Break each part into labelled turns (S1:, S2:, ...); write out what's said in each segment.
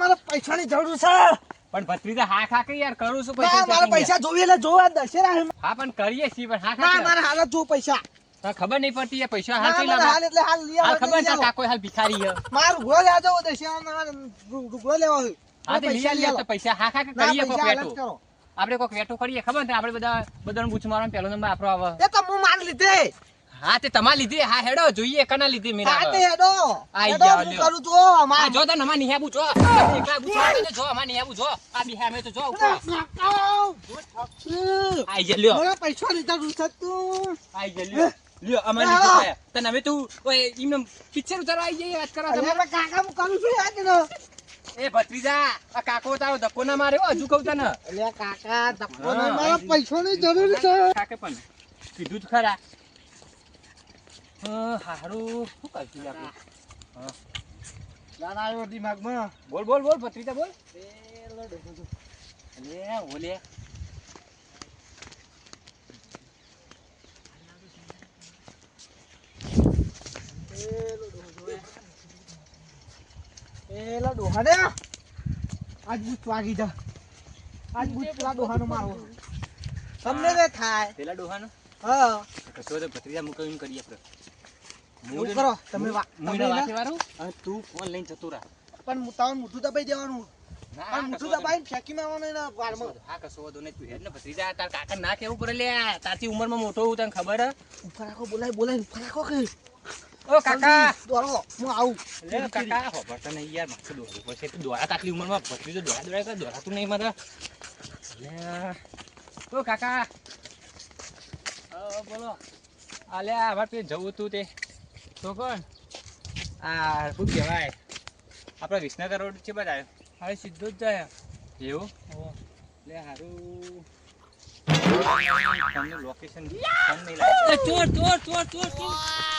S1: મારે પૈસાની જરૂર છે.
S2: પણ ભત્રીજા હા ખા કે યાર કરું છું
S1: પૈસા મારા પૈસા જોઈએ એટલે જોવા દશેરા હા
S2: પણ કરીએ છીએ પણ હા ખા
S1: મારા હાલ જો પૈસા.
S2: તને ખબર નહીં પડતી યાર પૈસા હાલ કઈ
S1: હાલ એટલે હાલ લઈ
S2: હાલ ખબર છે
S1: લઈ
S2: કોઈ હાલ ભિખારી હે
S1: માર રૂગડો લે આજો દશેરા રૂગડો લેવા હોય.
S2: હા તે લઈ
S1: આવો.
S2: તો પૈસા હા ખા કે કરીએ કોક વેટો આપણે કોક વેટો કરીએ ખબર ને આપણે બધા બધાનું પૂછ મારવાનો પહેલો નંબર આપણો આવે.
S1: એ તો હું માન લીધે.
S2: હા તે તમારી લીધી હા હેડો જોઈએ કના લીધી મીરા
S1: હા તે હેડો.
S2: આઈ લ્યો.
S1: કરું તો અમાર
S2: જો તને અમાર નિહાબુ જો. એકલા બુજો જો અમાર નિહાબુ જો. આ બિહાર મે તો જો ઉપર આઈ જા લ્યો.
S1: મને પૈસા લીધા તું
S2: આઈ જા લ્યો. લ્યો અમાર. લીધું. તને હવે તું ઓય ઈમ પિક્ચર ઉતારવા આઈ જઈએ વાત કરો તમે
S1: કાકા હું કરું છું આ તને
S2: એ ભત્રીજા આ કાકો તારો ધક્કો ના માર્યો હજુ કહું તને.
S1: એટલે કાકા ધક્કો
S2: ના માર્યો
S1: પૈસાની જરૂર છે.
S2: કાકે પણ કીધું જ ખરા. હારું. શું કરશું આપણે.
S1: આવ્યો દિમાગમાં
S2: બોલ બોલ બોલ ભત્રીજા બોલ. અલે ઓલે.
S1: એલા ડોહા ને આજ બુચ વાગી જા. આજ બુચ પેલા ડોહાનો મારો તમને થાય.
S2: પેલા ડોહાનો?
S1: હા.
S2: કશો તો ભત્રીજા મુકવીને કરીએ આપણે.
S1: એવું કરો તમે ને-
S2: અને તું ફોન લઈને જતો રહે.
S1: પણ હું તારું મોઢું દબાઈ દેવાનું.
S2: ના,
S1: પણ
S2: કશો
S1: મોઢું ફેંકી મારવાનું એના
S2: નહીં. હા કશો વાંધો નહીં. તું હેડ ને ભત્રીજા તાર કાકા ના કેવું પડે લે તારથી ઉંમરમાં મોટો હું તને ખબર હે?
S1: ઉપર રાખો બોલાય બોલાય ઉપર રાખો કે.
S2: ઓ કાકા!
S1: દોડો હું આવું.
S2: લે કાકા ખબર તને યાર માથે દોડવું પડશે. તું દોડા તાટલી ઉંમરમાં ભત્રીજો દોડા દોડા કરે દોડાતું નહીં મારે. લે ઓ કાકા! બોલો. આલે અમારે પેલું જવું તું તે. તો કોણ? આ શું કહેવાય? આપણે વિસનગર રોડ છે બધા
S1: હવે સીધો જ જાય.
S2: એવું? લે હારું. ફોનનું લોકેશન
S1: ચોર ચોર ચોર ચોર ચોર.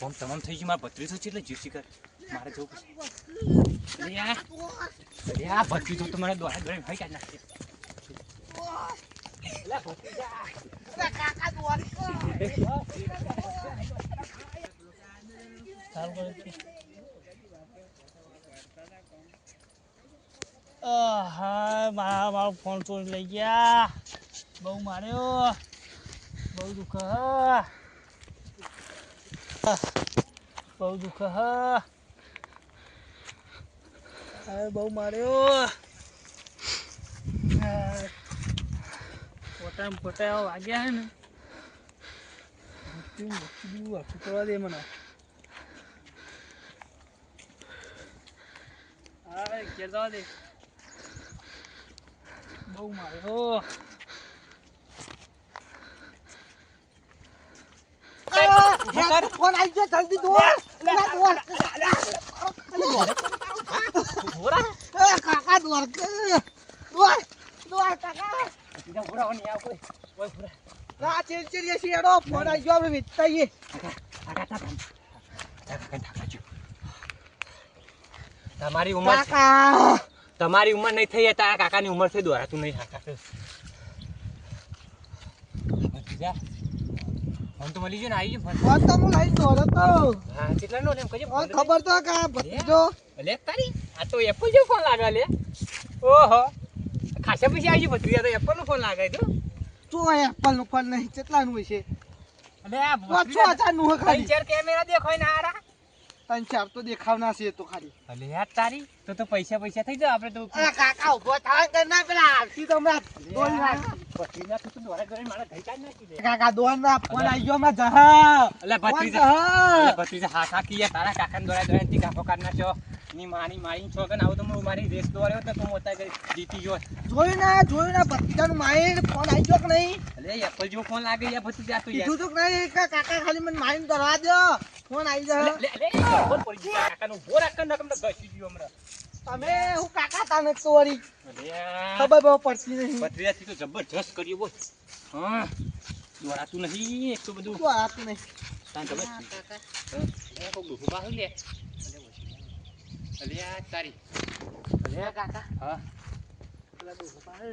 S2: કોમ તમામ થઈ ગયું? મારા ભત્રીજો છે એટલે જીવસી કર મારે જવું પડશે. આ, અરે તો મને દોડા દોડા ભાઈ કાઢ નાખશે
S3: મારા મારો ફોન ચોરી લઈ ગયા. બહુ માર્યો. બહુ દુઃખ. બહુ દુખ, હ. બહુ માર્યો. ફોટા ફોટા એવા વાગ્યા હે ને. મૃત્યુ આખું કરવા દે મને. હા, ઘેર જવા દે. બહુ માર્યો.
S1: ફોન આવી ગયો જલ્દી દોડ. એલા દોડ. કાકા દોડ. દોડ. દોડ કાકા.
S2: ભત્રીજા ઉભરાવો નહીં આવ કોઈ કોઈ ઉભરા
S1: ના ચેલ ચેલ ફોન આવી ગયો આપણે વેચતાઈએ
S2: તમારી ઉંમર તમારી ઉંમર નહીં થઈ તારા કાકાની ઉંમર થઈ દોરાતું નહીં કાકા ભત્રીજા ફોન તો મળી ગયો ને આવી ગયો ફોન.
S1: તો હું લઈને દોડો તો.
S2: હા કેટલા નો એમ
S1: ફોન ખબર તો કા ભત્રીજો.
S2: લે તારી. આ તો એપલ જેવો ફોન લાગે લે. ઓહો. ખાસા પછી આવી ગયો ભત્રીજા તો એપલ નો ફોન લાગે તો
S1: શું એપલનું ફોન નહીં છે
S2: અલે આ
S1: છ નું ખાલી?
S2: ચાર કેમેરા દેખાય ને આરા
S1: ત્રણ ચાર તો દેખાવના છે તો ખાલી.
S2: અલે યાર તારી. તો તો પૈસા પૈસા થઈ જાય આપણે તો
S1: કાકા ઊભો થાય કે ના પેલા આરસી તો હમણાં.
S2: ભત્રીજા
S1: કાકા દોડ ના ફોન આવી ગયો હમણાં જહા.
S2: અલે ભત્રીજા ભત્રીજા હા હા કીયા તારા કાકાને દોડા દોડા થી કાફો કાઢ નાખ્યો ની મારી મારી છો કે આવું તો હું મારી રેસ દોડ્યો તો તું મોટા કરી જીતી ગયો.
S1: જોયું ના જોયું ના ભત્રીજાનું માઇન્ડ ફોન આવી ગયો કે નહીં?
S2: અલે એપલ જેવો ફોન લાગે યાર ભત્રીજા તું
S1: કીધું તો નહીં કાકા ખાલી મને માઇન્ડ કરવા દો ફોન આવી જાય
S2: લે લે ફોન પડી ગયો કાકાનું બોર આકર નકમ તો ઘસી ગયો હમણાં.
S1: તમે હું કાકા તાને સોરી વળી
S2: અલે યાર.
S1: ખબર બહુ પડતી નહીં
S2: ભત્રીજાથી તો જબરજસ્ત કર્યું બોલ હા દોડાતું નહીં એટલું બધું
S1: દોડાતું આતું નહીં
S2: તાન ખબર છે? હા? એ કોક ડૂબું બાહું લે. અલે તારી
S1: અલ્યા કાકા
S2: હા
S3: પેલા ડોહો પાસે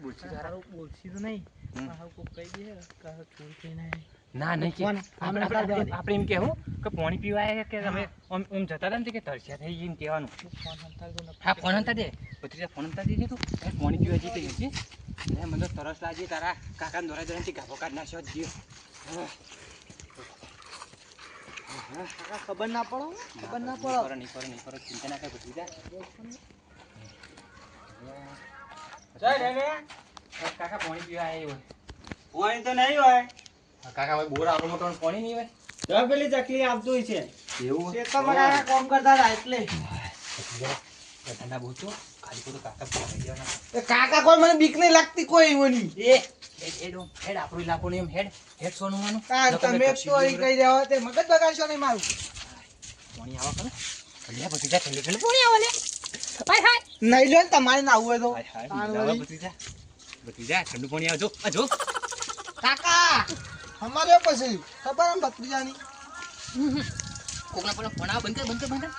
S2: બોલશી તારા.
S3: બોલશી તો નહીં કોક કહી દે કે હારું ચોરી કરીને આયા.
S2: ના નહીં કે. આપણે એમ કહેવું કે પાણી પીવાય કે તમે આમ જતા હતા ને કે તરસ્યા થઈ જઈને કહેવાનું. હા ફોન હતા દે. ભત્રીજા ફોન અંતા દેજે તું. એ પાણી પીવા જઈ છે. લે મને તરસ લાગી તારા કાકાને દોરા દોરાથી ગાભો કાઢ નાખ્યો જ
S1: કાકા ખબર ના પડો ખબર ના પડો.
S2: નહીં કરો નહીં કરો ચિંતા ના કર ભત્રીજા કાકા પાણી પીવા આવ્યા
S3: પાણી તો નહીં હોય
S2: હોય. કાકા ભાઈ બોર આવડો મોટો પાણી નહીં હોય?
S3: તો પેલી ચકલી આપતું છે.
S2: એવું?
S1: ખેતરમાં કાકા કામ કરતા હતા એટલે.
S2: ઠંડા ખાલી ખોટું કાકા દેવાના
S1: કાકા કોઈ મને બીક નહીં લાગતી કોઈ એવોની
S2: એ હેડ હેડ આપણું ઇલાકો એમ હેડ. હેડ સોનું માનું
S1: કાં તમે તો અહીં કહી રહ્યા તે મગજ બગાડશો નહીં મારું.
S2: પાણી આવા કરો ઠંડુ પાણી આવે લે? હાય હાય.
S1: નહીં લો ને તમારે ના આવું હોય તો.
S2: હાય હાય ઠંડુ પાણી આવજો. આ
S1: કાકા! અમારે પછી ખબર એમ ભત્રીજાની.
S2: કોકના પણ ફોન બંધ કર બંધ કર બંધ કર.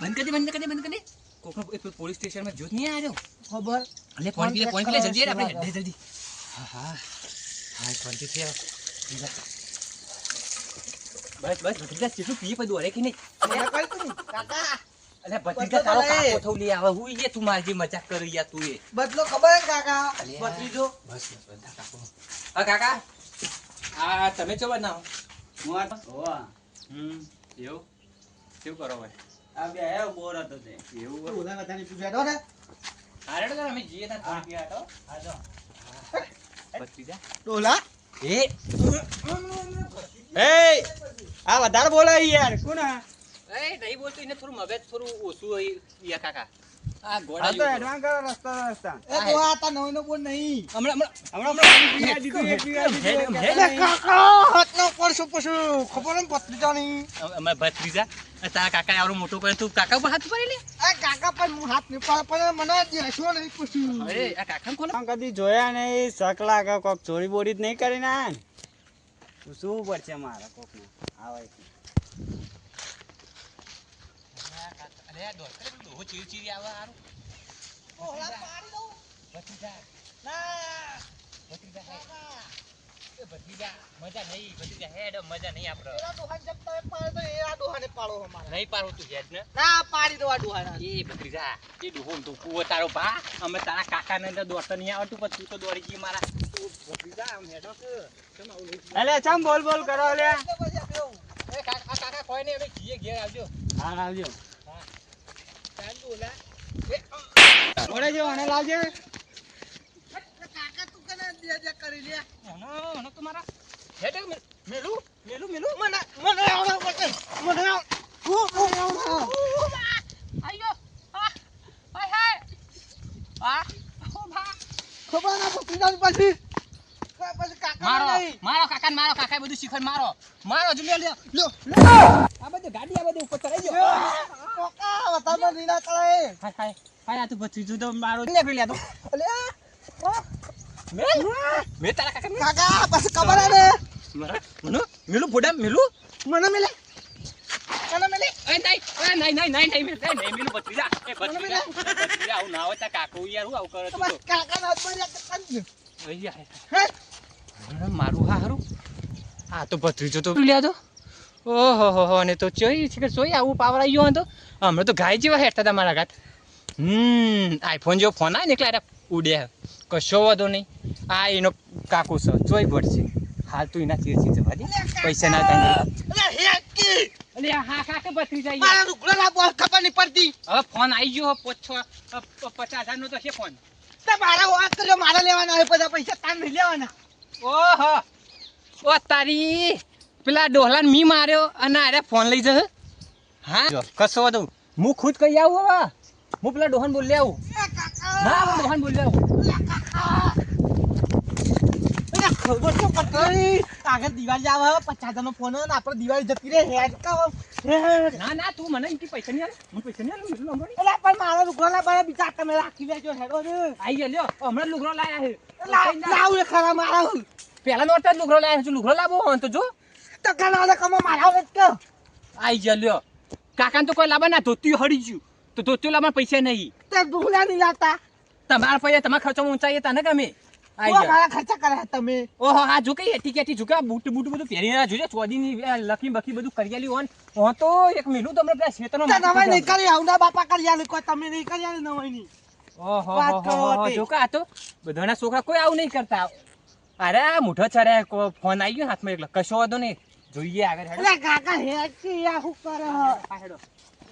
S2: બંધ કરી બંધ કરી કોકનો એ પોલીસ સ્ટેશનમાં જોત નહીં આવ્યો?
S1: ખબર.
S2: એટલે ફોન પી ફોન પાણી જલ્દી આપણે. જલ્દી જલ્દી. હા હા. હા ફોનથી આવ બસ બસ ભત્રીજા કેટલું પીએ પછી દોરે કે નહીં?
S1: તું કાકા.
S2: અલે ભત્રીજા તારો કાકો લે આવે. હું એ તું મારી મજાક કરી યા તું એ.
S1: બદલો ખબર કાકા. ભત્રીજો.
S2: બસ બસ કાકો. હા કાકા. આ તમે છો બનાવો હમ એવું? કેવું કરો ભાઈ એવું હોય.
S1: ઓલા બધાની તું બેઠો ને.
S2: હારે તો અમે જઈએ તા પાણી પીવા તો ભત્રીજા
S1: ડોલા.
S2: એ
S3: એ આ વધારે બોલાય યાર શું આ
S2: એ નહીં બોલતો એને થોડું મગજ થોડું ઓછું હોય યા કાકા. આ ગોળા
S3: તો એડવાન્સ કરો રસ્તા રસ્તા.
S1: એ તો આ તા નવી નો બોલ નહીં.
S2: હમણાં હમણાં
S3: હમણાં દીધું એક પીવા દીધું
S2: હેડ,
S1: કાકા હાથ નો પડશું પછી ખબર એમ ભત્રીજા નહીં
S2: અમારા ભત્રીજા તારા કાકા આવડો મોટો કરે તું. કાકા ઉપર હાથ પડી લે.
S1: આ કાકા પણ હું હાથ નહીં પાડે પણ મને દેશો નહીં પૂછ્યું.
S2: અરે આ કાકા ખોલો
S3: કદી જોયા નહીં શક લાગે કોક ચોરી બોરી જ નહીં કરી ના શું પડશે મારા કોક આવે
S2: અરે દોસ્ત ડોહો ચીરી ચીરી આવે હારું.
S1: ઓલા પાડી દઉં.
S2: ભત્રીજા
S1: ના.
S2: ભત્રીજા હેડ. એ ભત્રીજા મજા નહીં ભત્રીજા હેડ મજા નહીં આપણે
S1: પેલા ડોહાને જબ તમે પાડો તો એ આ પાડો અમારે.
S2: નહીં પાડો તું હેડ ને
S1: ના પાડી દો આ
S2: એ ભત્રીજા એ ડોહો તું કૂવો તારો ભા. અમે તારા કાકા ને અંદર દોડતો નહીં આવડતું પણ તું તો દોડી ગઈ મારા. તું ભત્રીજા આમ હેડો કે. કેમ આવું લઈ
S3: ચમ બોલ બોલ કરો લે
S1: પછી આપણે
S2: એ કાકા કાકા કોઈ નહીં અમે ઘેર આવજો.
S3: હા આવજો. ઓરે જો અને લાવજે
S1: કાકા તું કને દે દે કરી લે
S2: હનો હનો તમારા હેડ મેલું મેલું મેલું
S1: મને મને આવડે મને મને. હું હું આવડે.
S2: આયો આ હાય આ
S1: ખબર ના પછી
S2: મારો મારો કાકા ને મારો કાકા બધું શીખવાડ મારો. મારો જો લ્યો લ્યો. આ બધું ગાડી આ બધું ઉપર ચડાઈ ગયો.
S1: કોકા વધારે લીલા ચડાય.
S2: હાય હાય હાય આ તું ભત્રીજો તો મારો
S1: લે પેલા તો. અલે
S2: મે મે તારા કાકા
S1: કાકા પછી ખબર ને?
S2: મનો મેલું ફોડા મેલું?
S1: મને મેલે. મને મિલે.
S2: એ નહીં એ નહીં નહીં નહીં નહીં નહીં નહીં મેલું ભત્રીજા એ ભત્રીજા ભત્રીજા આવું ના હોય તા કાકો યાર હું આવું કરે
S1: તું બસ કાકાના હાથમાં લે કાકા
S2: તો ઓય યાર
S1: હે
S2: હા, સારું હારું. આ તો ભત્રીજો તો લ્યા તો ઓહો હો હો અને તો ચોઈ છે કે ચોઈ આવું પાવર આવ્યો ગયો હતો હમણાં તો ગાય જેવા હેઠતા હતા મારા ઘાત. હમ આઈફોન જેવો ફોન આવે ને એટલે ઉડે. કશો વાંધો નહીં. આ એનો કાકુ છે. ચોઈ પડશે હાલ તું એના ચીર જવા દે. પૈસા ના થાય
S1: અલે
S2: હા કાકા.
S1: મારા રૂકડા ના ખબર નહીં પડતી.
S2: હવે ફોન આવી ગયો પોચ છ પચાસ હજાર નો તો છે ફોન
S1: તે મારા વાત કર્યો મારા લેવાના હોય બધા પૈસા તાન નહીં લેવાના.
S2: ઓહો. ઓ તારી પેલા ડોહલાને મી માર્યો અને અરે ફોન લઈ જશે. હા? કશો વાંધો. હું ખુદ કહી આવું હવે. હું પેલા ડોહન બોલી આવું. ના ડોહન બોલી આવું.
S1: ખબર તો પડતી આગળ દિવાળી આવે પચાસ હજારનો ફોન હોય ને દિવાળી જતી રે હેડ
S2: ના ના તું મને એમથી પૈસા નહીં મને પૈસા નહીં મેલું
S1: એટલે પણ મારા રૂકડા બારા બીજા તમે રાખી દેજો હેડો ને
S2: આઈ ગયા લ્યો. હમણાં લુગરો લાયા છે.
S1: લાવ એ ખરા મારા
S2: પેલા નો જ લુગરો લાયા છે લુગરો લાવો હોય તો જો.
S1: તો કના કમા મારા આવે તો
S2: આઈ ગયા લ્યો. કાકાને તો કોઈ લાવવા ના ધોતી હળી ગયું. તો ધોતી લાવવા પૈસા નહીં.
S1: તે ભૂલા નહીં લાવતા.
S2: તમારા પૈસા તમારા ખર્ચો ઊંચાઈએ તને ગમે.
S1: મારા ખર્ચા કર્યા તમે.
S2: ઓહો આ જો કઈ એટી કેટી ઝુકા બૂટ બૂટ બધું પહેરીને જોજે ચોદીની આ લખી બખી બધું કરિયાલી હોન હો તો એક મહિનું તમને પેલા ખેતરનો
S1: નવાઈ નહીં કરી આવના બાપા કરી કોઈ તમે નહીં કરી નવાઈ નહીં
S2: ઓહો હો
S1: કરો
S2: હો હો
S1: હતી.
S2: જો કા તો બધાના છોકરા કોઈ આવું નહીં કરતા. અરે આ મુઠો ચરે ફોન આવી ગયો હાથમાં એકલા. કશો વાંધો નહીં. જોઈએ આગળ હેડો.
S1: એટલે કાકા હેકી આ શું કરે.
S2: હેડો.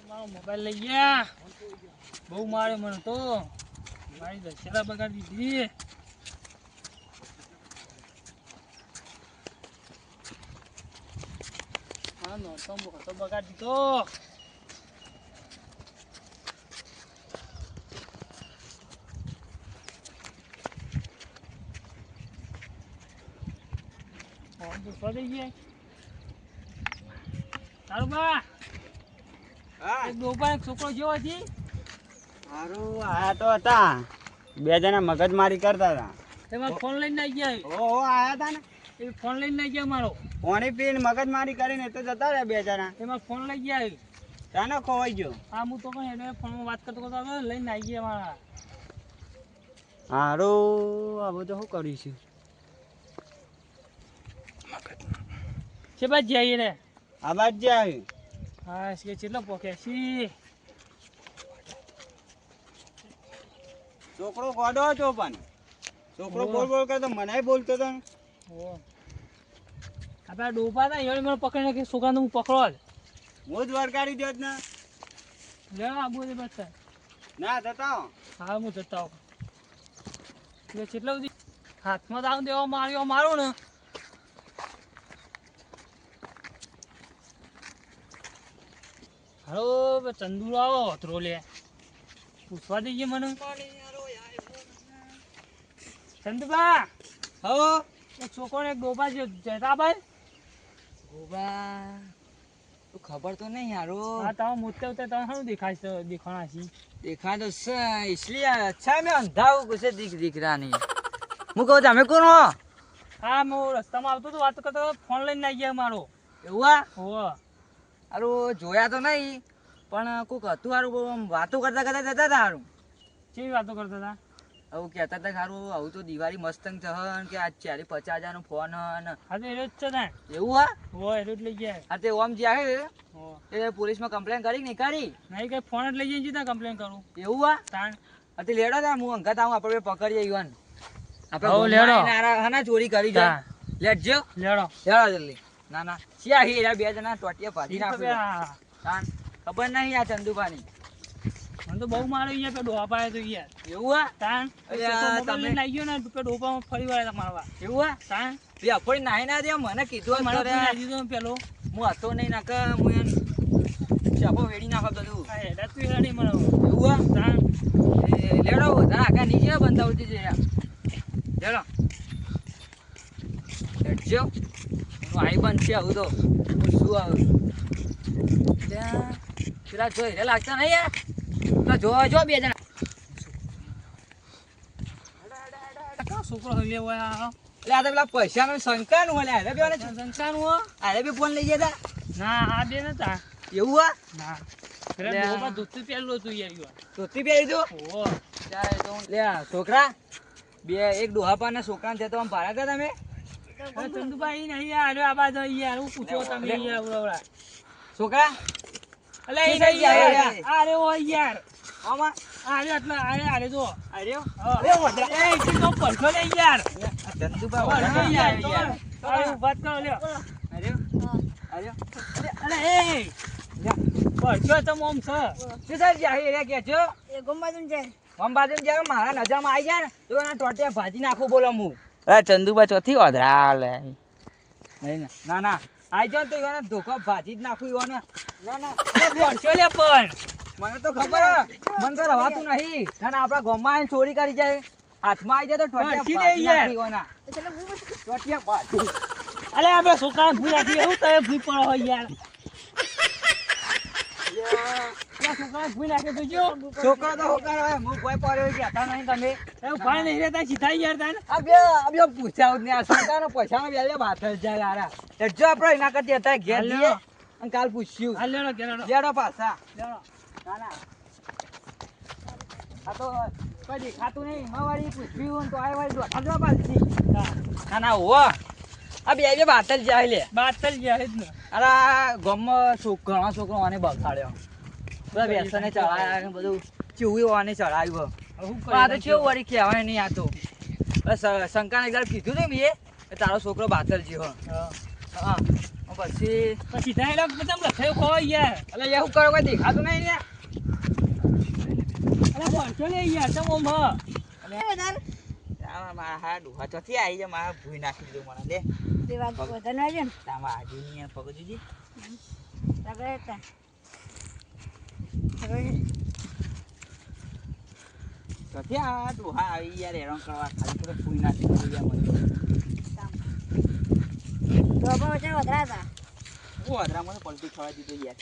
S3: મારો મોબાઈલ લઈ ગયા. બહુ મારે મને તો. મારી દશેરા બગાડી દીધી. હા નોતો મોટો બગાડી દીધો તો ફરી ગયા તારું બા એક ડોબા એક છોકરો જેવો છે
S4: હારું આયા તો હતા બે જણા મગજમારી કરતા હતા
S3: તેમાં ફોન લઈને આવી ગયા
S4: ઓ આયા હતા ને
S3: એ ફોન લઈને લઈ ગયા મારો.
S4: ફોની પીન મગજ મારી કરીને તો જતા રહ્યા બે જણા.
S3: એમાં ફોન લઈ ગયા
S4: તાનો ખોવાઈ ગયો.
S3: હા હું તો કઈ એને ફોનમાં વાત કરતો કરતો આવ્યો, લઈને આવી ગયા મારા.
S4: હારું આ બધું શું કરીશું
S3: છે? બાજ જઈએ રે
S4: આ બાજ જે આવી
S3: હા કે કેટલો પોકે છી?
S4: છોકરો ગોડો હતો પણ. છોકરો. બોલ બોલ કરતો મને બોલતો હતો
S3: ઓ આપણા ડોબા હતા એવડે મને પકડીને કે છોકરાને હું પકડો જ
S4: હું જ વળગાડી દો ને.
S3: લે આબુ દે બસ
S4: ના જતા. હા
S3: હું જતા આવું. એટલે કેટલા બધી હાથમાં દાવ દેવા માર્યો મારું ને. હાલો ચંદુ આવો અતરો લે. પૂછવા દઈએ મને. ચંદુભા
S4: હો
S3: છોકરો એક ડોબા છે
S4: ઓબા તું ખબર તો નહીં યારો
S3: હા તાવ મુતે ઉતે તો શું દેખાય છે દેખાણા છે.
S4: દેખા તો છે ઇસલી અચ્છા મે અંધાવ કુછે દીખ દીકરા નહીં હું કહું તમે કોણ હો?
S3: હા મો રસ્તામાં આવતો તો વાત કરતો ફોન લઈને આવી ગયા મારો.
S4: એવા
S3: હો
S4: અરે જોયા તો નહીં પણ કોક હતું હારું વાતો કરતા કરતા જતા હતા હારું.
S3: કેવી વાતો કરતા હતા?
S4: આવું કહેતા હતા સારું આવું તો દિવાળી મસ્તંગ છે હન કે આ ચાલી પચાસ હજારનો ફોન હન.
S3: હા તો જ છે ને.
S4: એવું હા?
S3: હો એ જ લઈ ગયા
S4: હા તે ઓમ જે આવે
S3: હોવ
S4: એ પોલીસમાં કમ્પ્લેન કરી નહીં કરી?
S3: નહીં કઈ ફોન જ લઈ જઈને જીતા કમ્પ્લેન કરું.
S4: એવું હા?
S3: તાણ.
S4: હા તે લેડો તા હું અંગત આવું આપણે પકડી પકડીએ યુવાન આપણે
S3: લેડો.
S4: હના ચોરી કરી જા
S3: તાણ.
S4: લેટજો
S3: લેડો.
S4: લેડો જલ્દી. ના ના. શિયા હીરા બે જણા ટોટિયા પાડી
S3: ઈ તો બે
S4: નાખો
S3: આ-
S4: તાન ખબર નહીં આ ચંદુભાની.
S3: તો બહુ મારે અહીંયા પે ડોપા તો યાર.
S4: એવું આ?
S3: મોબાઈલ
S4: તમે-
S3: લઈ ગયો ને પે ડોહામાં ફરી વળ્યા મારવા
S4: એવું હા
S3: તાન
S4: બે ફરી નાહી ના દે મને કીધું
S3: મને ફોન દીધો પેલો.
S4: હું હતો નહીં નાકા હું એમ ચાપો વેડી નાખો બધું.
S3: આ હેડા તું હેડા નહીં મને
S4: એવું હા તાન લેડો વધારે આગળ નીચે બંધા ઉઠી છે લેડો. લેડજો આઈ બંધ છે આવું તો. શું આવું? ત્યાં પેલા જોઈ લાગતા નહીં યાર? જો બે જણા.
S3: ડોહા છોકરો હલી લેવો
S4: એટલે આ તો પેલા પૈસાનું શંકાનું હોય લે બે
S3: સંસારનું હો?
S4: આરે બી ફોન લઈ ગયા
S3: ના આ બે નતા.
S4: એવું હા?
S3: ના.
S4: છોકરા બે એક છોકરા છે તો આમ ભાડા હતા તમે?
S3: ચંદુભાઈ નહીં યાર આ બાજુ પૂછો તમે.
S4: છોકરા
S3: અરે ઓ યાર
S4: આમાં
S3: આરે આટલા અરે અરે જો
S4: આર્યો અરે ઓઢા.
S3: એ તો ને યાર. યાર. અરે કરો લ્યો.
S4: આર્યો? આર્યો?
S3: અરે એ તો મોમ છે.
S4: શું થાય છે? રે કે છો? આમ બાજુ જ્યારે મારા નજામાં આવી જાય ને તો એના ટોટિયા ભાજી નાખું બોલો હું. અરે ચંદુબા ચોથી ઓધરા લે. ના ના. આઈ જાવ તો એને ધોકો ભાજી જ નાખું ઈવોને. ના ના
S3: ભણશો લે પણ
S4: મને તો ખબર. મને તો રવાતું નહીં ના ના આપણા ગામમાં આવીને ચોરી કરી જાય હાથમાં આવી જાય તો ટોટિયા ભાજી નાખી ઈવોના. ટોટિયા ભાજી.
S3: અલે આપણે છોકરા ભૂલ રાખી એવું તમે ભૂલ પડો હોય યાર છોકરા
S4: છોકરો તો હોકાર હું કોઈ પડ્યો કહેતા નહીં તમે.
S3: એવું ભાઈ નહીં રહેતા સીધા યાર તાને
S4: આ બે આ બે પૂછ્યા જ નહીં આ સરકારનો પૈસાનો યારા જો આપણે એના કરતી હતા ઘેર. અને કાલ પૂછ્યું.
S3: હાલ લેડો ઘેર.
S4: લેડો પાછા.
S3: લેડો
S4: ના ના. આ તો કોઈ દેખાતું નહીં. એમાં વાળી પૂછ્યું તો આ વાળી દોઢા જવા પાછી. ના ના આ બે બે બાતલ જાય લે.
S3: બાતલ જાય જ ને.
S4: અરે ગામમાં છોક- ઘણા છોકરો આને બગાડ્યો. બધા વ્યસને ચડાયા ને બધું ચેવું આને ચડાવ્યું આ તો ચેવું વળી કહેવાય નહીં આ તો. બસ શંકાને એકદમ કીધું ને મેં એ તારો છોકરો બાતલ હો.
S3: હા.
S4: હા. પછી
S3: પછી ત્યાં લોકો બધા લખાયો કહો ગયા
S4: એટલે એ શું કરો કોઈ દેખાતું નહીં યાર.
S3: અરે ભણતો નહીં યાર તો ઓમ
S4: મારા હા ડોહા ચોથી આવી જાય મારા ભૂઈ નાખી દીધું મને લે તામાં આજે નહીં પગજુજી ચોથી આ હા આવી યાર હેરાન કરવા ખાલી પેલો ના નાખી દીધું વધારા હતા હું મને પલટી ખવાઈ દીધું યાર.